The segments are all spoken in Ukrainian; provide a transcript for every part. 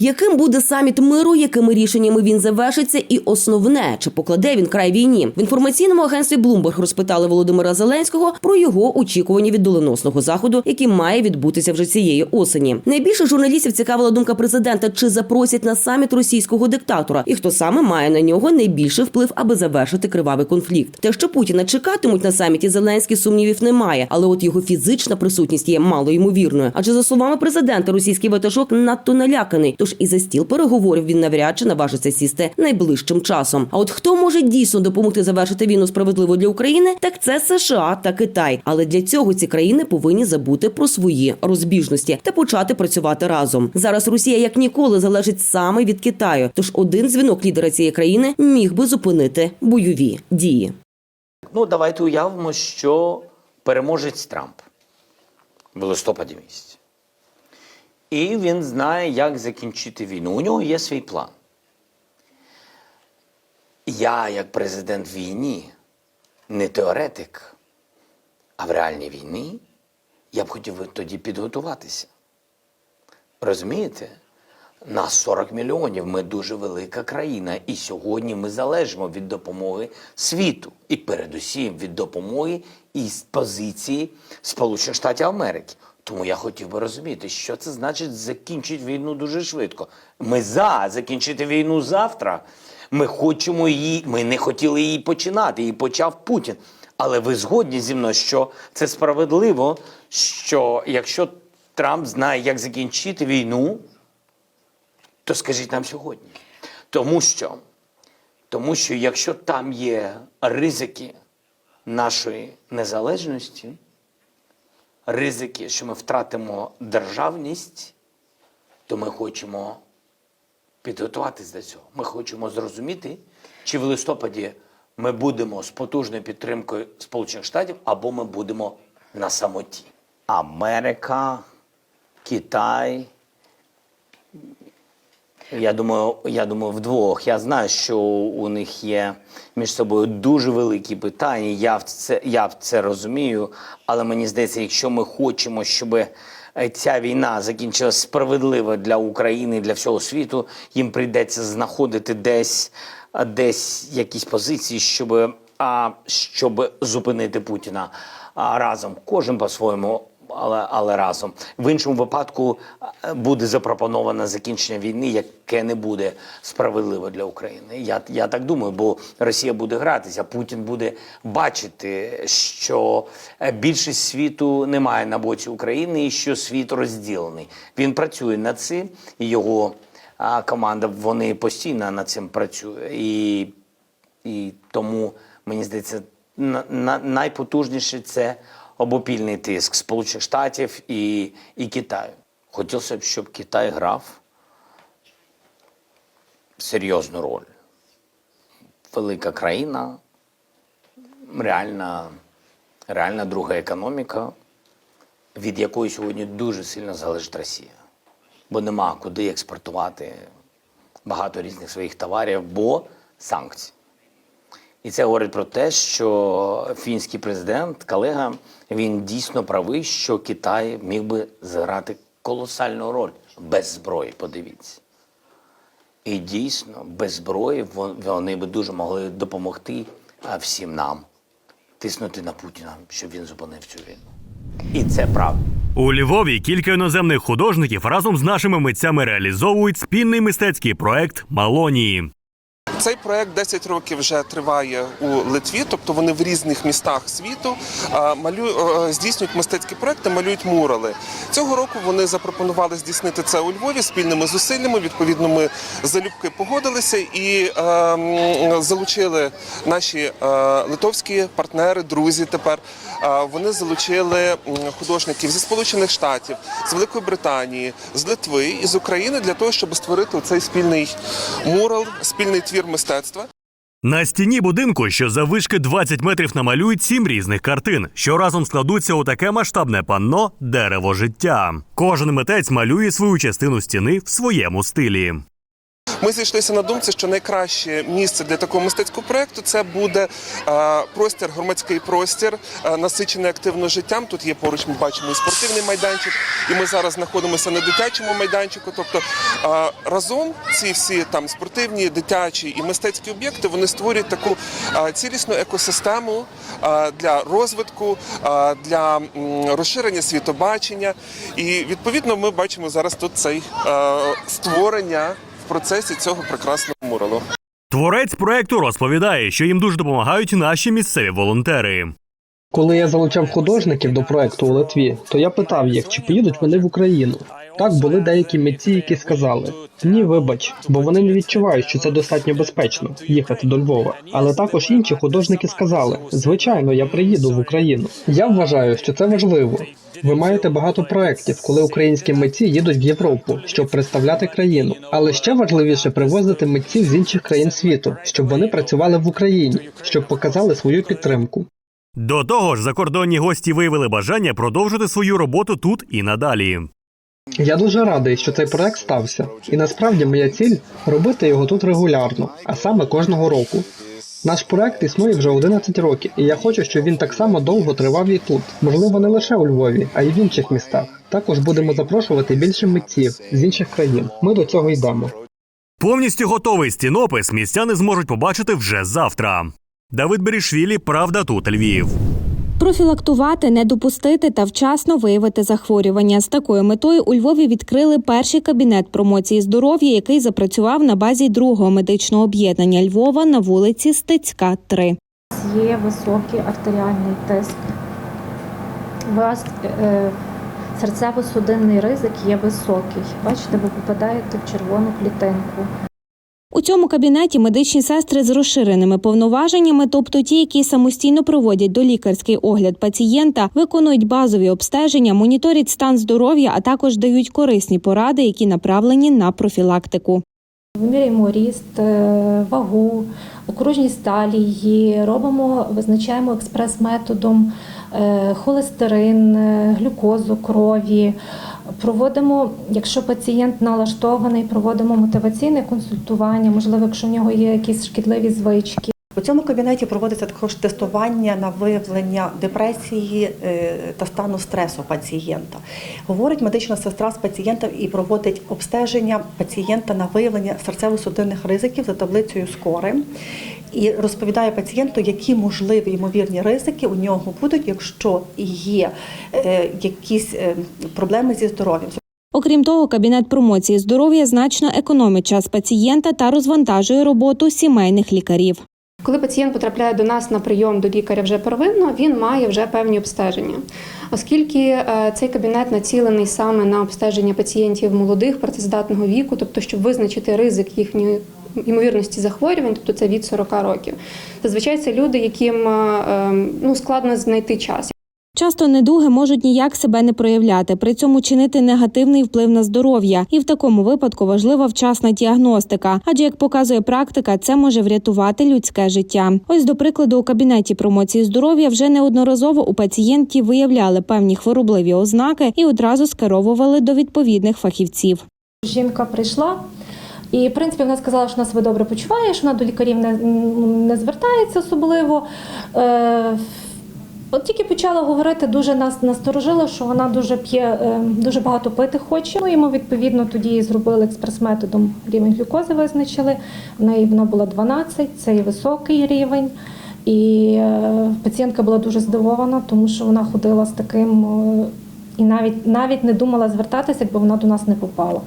Яким буде саміт миру, якими рішеннями він завершиться, і основне, чи покладе він край війні в інформаційному агентстві Bloomberg розпитали Володимира Зеленського про його очікування від доленосного заходу, який має відбутися вже цієї осені. Найбільше журналістів цікавила думка президента, чи запросять на саміт російського диктатора, і хто саме має на нього найбільший вплив, аби завершити кривавий конфлікт. Те, що Путіна чекатимуть на саміті, Зеленський сумнівів немає, але от його фізична присутність є мало ймовірною. Адже за словами президента, російський ватажок надто наляканий. Тож і за стіл переговорів він навряд чи наважиться сісти найближчим часом. А от хто може дійсно допомогти завершити війну справедливо для України, так це США та Китай. Але для цього ці країни повинні забути про свої розбіжності та почати працювати разом. Зараз Росія як ніколи залежить саме від Китаю. Тож один дзвінок лідера цієї країни міг би зупинити бойові дії. Ну, давайте уявимо, що переможець Трамп в листопаді місяці. І він знає, як закінчити війну. У нього є свій план. Я, як президент війні, не теоретик, а в реальній війні, я б хотів тоді підготуватися. Розумієте? Нас 40 мільйонів, ми дуже велика країна, і сьогодні ми залежимо від допомоги світу, і передусім від допомоги із позиції Сполучених Штатів Америки. Тому я хотів би розуміти, що це значить закінчити війну дуже швидко. Ми за закінчити війну завтра. Ми хочемо її, ми не хотіли її починати, її почав Путін. Але ви згодні зі мною, що це справедливо, що якщо Трамп знає, як закінчити війну, то скажіть нам сьогодні. Тому що, тому що якщо там є ризики нашої незалежності, ризики, що ми втратимо державність, то ми хочемо підготуватись до цього. Ми хочемо зрозуміти, чи в листопаді ми будемо з потужною підтримкою Сполучених Штатів, або ми будемо на самоті. Америка, Китай. Я думаю, я думаю, вдвох. Я знаю, що у них є між собою дуже великі питання. Я в це, я це розумію. Але мені здається, якщо ми хочемо, щоб е, ця війна закінчилася справедливо для України, і для всього світу, їм прийдеться знаходити десь, десь якісь позиції, щоб, а, щоб зупинити Путіна а, разом. Кожен по-своєму але, але разом. В іншому випадку е, буде запропоновано закінчення війни, яке не буде справедливо для України. Я, я так думаю, бо Росія буде гратися, Путін буде бачити, що е, більшість світу немає на боці України і що світ розділений. Він працює над цим, і його а, команда вони постійно над цим працює. І, і тому мені здається, на, на, найпотужніше це обопільний тиск Сполучених Штатів і, і Китаю. Хотілося б, щоб Китай грав серйозну роль. Велика країна, реальна, реальна друга економіка, від якої сьогодні дуже сильно залежить Росія. Бо нема куди експортувати багато різних своїх товарів, бо санкції. І це говорить про те, що фінський президент, колега, він дійсно правий, що Китай міг би зіграти колосальну роль без зброї. Подивіться. І дійсно, без зброї вон- вони би дуже могли допомогти всім нам тиснути на Путіна, щоб він зупинив цю війну. І це правда. У Львові кілька іноземних художників разом з нашими митцями реалізовують спільний мистецький проект Малонії. Цей проект 10 років вже триває у Литві, тобто вони в різних містах світу малю... здійснюють мистецькі проекти, малюють мурали. Цього року вони запропонували здійснити це у Львові спільними зусиллями. Відповідно, ми залюбки погодилися і залучили наші литовські партнери, друзі. Тепер вони залучили художників зі Сполучених Штатів, з Великої Британії, з Литви і з України для того, щоб створити цей спільний мурал, спільний твір мистецтва. На стіні будинку, що заввишки 20 метрів намалюють сім різних картин, що разом складуться у таке масштабне панно дерево життя. Кожен митець малює свою частину стіни в своєму стилі. Ми зійшлися на думці, що найкраще місце для такого мистецького проєкту це буде простір, громадський простір, насичений активно життям. Тут є поруч, ми бачимо і спортивний майданчик, і ми зараз знаходимося на дитячому майданчику. Тобто разом ці всі там спортивні, дитячі і мистецькі об'єкти вони створюють таку цілісну екосистему для розвитку, для розширення світобачення. І відповідно ми бачимо зараз тут цей створення процесі цього прекрасного муралу. Творець проекту розповідає, що їм дуже допомагають наші місцеві волонтери. Коли я залучав художників до проекту у Литві, то я питав їх, чи поїдуть вони в Україну. Так були деякі митці, які сказали: ні, вибач, бо вони не відчувають, що це достатньо безпечно їхати до Львова. Але також інші художники сказали: звичайно, я приїду в Україну. Я вважаю, що це важливо. Ви маєте багато проєктів, коли українські митці їдуть в Європу, щоб представляти країну. Але ще важливіше привозити митців з інших країн світу, щоб вони працювали в Україні, щоб показали свою підтримку. До того ж, закордонні гості виявили бажання продовжити свою роботу тут і надалі. Я дуже радий, що цей проект стався, і насправді моя ціль робити його тут регулярно, а саме кожного року. Наш проект існує вже 11 років, і я хочу, щоб він так само довго тривав і тут. Можливо, не лише у Львові, а й в інших містах. Також будемо запрошувати більше митців з інших країн. Ми до цього йдемо. Повністю готовий стінопис містяни зможуть побачити вже завтра. Давид Берішвілі, Правда тут Львів. Профілактувати, не допустити та вчасно виявити захворювання. З такою метою у Львові відкрили перший кабінет промоції здоров'я, який запрацював на базі другого медичного об'єднання Львова на вулиці Стецька, 3. Є високий артеріальний тиск. У вас е, серцево-судинний ризик є високий. Бачите, ви попадаєте в червону клітинку. У цьому кабінеті медичні сестри з розширеними повноваженнями, тобто ті, які самостійно проводять долікарський огляд пацієнта, виконують базові обстеження, моніторять стан здоров'я, а також дають корисні поради, які направлені на профілактику. Вимірюємо ріст, е, вагу, окружність талії, робимо, визначаємо експрес-методом е, холестерин, е, глюкозу крові. Проводимо, якщо пацієнт налаштований, проводимо мотиваційне консультування, можливо, якщо в нього є якісь шкідливі звички. У цьому кабінеті проводиться також тестування на виявлення депресії е, та стану стресу пацієнта. Говорить медична сестра з пацієнтом і проводить обстеження пацієнта на виявлення серцево-судинних ризиків за таблицею скори. І розповідає пацієнту, які можливі ймовірні ризики у нього будуть, якщо є е, якісь е, проблеми зі здоров'ям. Окрім того, кабінет промоції здоров'я значно економить час пацієнта та розвантажує роботу сімейних лікарів. Коли пацієнт потрапляє до нас на прийом до лікаря вже первинно, він має вже певні обстеження. Оскільки е, цей кабінет націлений саме на обстеження пацієнтів молодих працездатного віку, тобто щоб визначити ризик їхньої ймовірності захворювань, тобто це від 40 років. Зазвичай це люди, яким е, е, ну, складно знайти час. Часто недуги можуть ніяк себе не проявляти, при цьому чинити негативний вплив на здоров'я, і в такому випадку важлива вчасна діагностика. Адже як показує практика, це може врятувати людське життя. Ось до прикладу, у кабінеті промоції здоров'я вже неодноразово у пацієнтів виявляли певні хворобливі ознаки і одразу скеровували до відповідних фахівців. Жінка прийшла. І, в принципі, вона сказала, що вона себе добре почуває, що вона до лікарів не, не звертається особливо. Е, От тільки почала говорити, дуже нас насторожило, що вона дуже п'є, е, дуже багато пити хоче. Ну, ми відповідно тоді зробили експрес-методом рівень глюкози, визначили. В неї вона була 12, це високий рівень. І е, пацієнтка була дуже здивована, тому що вона ходила з таким е, і навіть навіть не думала звертатися, якби вона до нас не попала.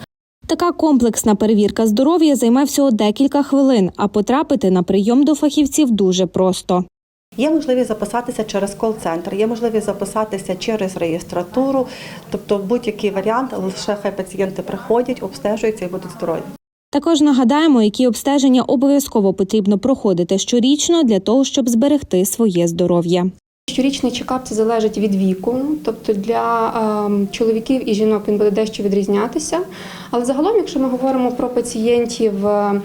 Така комплексна перевірка здоров'я займе всього декілька хвилин, а потрапити на прийом до фахівців дуже просто. Є можливість записатися через кол-центр, є можливість записатися через реєстратуру, тобто будь-який варіант, лише хай пацієнти приходять, обстежуються і будуть здорові. Також нагадаємо, які обстеження обов'язково потрібно проходити щорічно для того, щоб зберегти своє здоров'я. Щорічний чекап це залежить від віку, тобто для ем, чоловіків і жінок він буде дещо відрізнятися. Але загалом, якщо ми говоримо про пацієнтів е,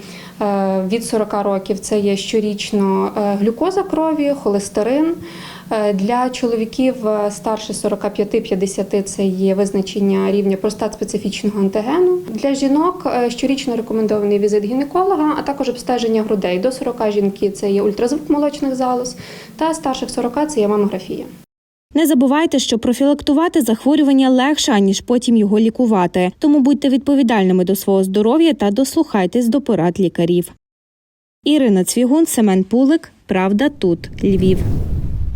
від 40 років, це є щорічно е, глюкоза крові, холестерин, Е, Для чоловіків е, старше 45-50 це є визначення рівня простат специфічного антигену. Для жінок е, щорічно рекомендований візит гінеколога, а також обстеження грудей. До 40 жінки це є ультразвук молочних залоз, та старших 40 це є мамографія. Не забувайте, що профілактувати захворювання легше, аніж потім його лікувати. Тому будьте відповідальними до свого здоров'я та дослухайтесь до порад лікарів. Ірина Цвігун, Семен Пулик. Правда тут Львів.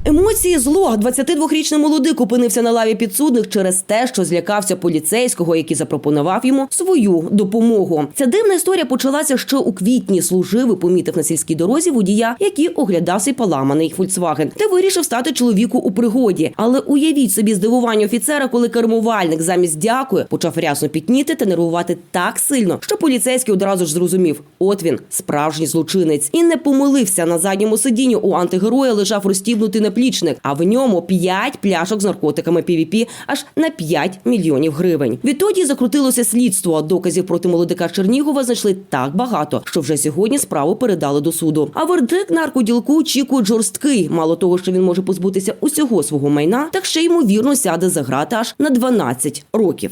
Емоції зло 22-річний молодик опинився на лаві підсудних через те, що злякався поліцейського, який запропонував йому свою допомогу. Ця дивна історія почалася ще у квітні. Служив помітив на сільській дорозі водія, який оглядав свій поламаний Фольксваген, та вирішив стати чоловіку у пригоді. Але уявіть собі здивування офіцера, коли кермувальник замість дякую почав рясно пітніти та нервувати так сильно, що поліцейський одразу ж зрозумів: от він справжній злочинець, і не помилився на задньому сидінні. У антигероя лежав розстібнутий наплічник, а в ньому 5 пляшок з наркотиками PVP аж на 5 мільйонів гривень. Відтоді закрутилося слідство. Доказів проти молодика Чернігова знайшли так багато, що вже сьогодні справу передали до суду. А вердикт наркоділку очікують жорсткий. Мало того, що він може позбутися усього свого майна, так ще ймовірно сяде за грати аж на 12 років.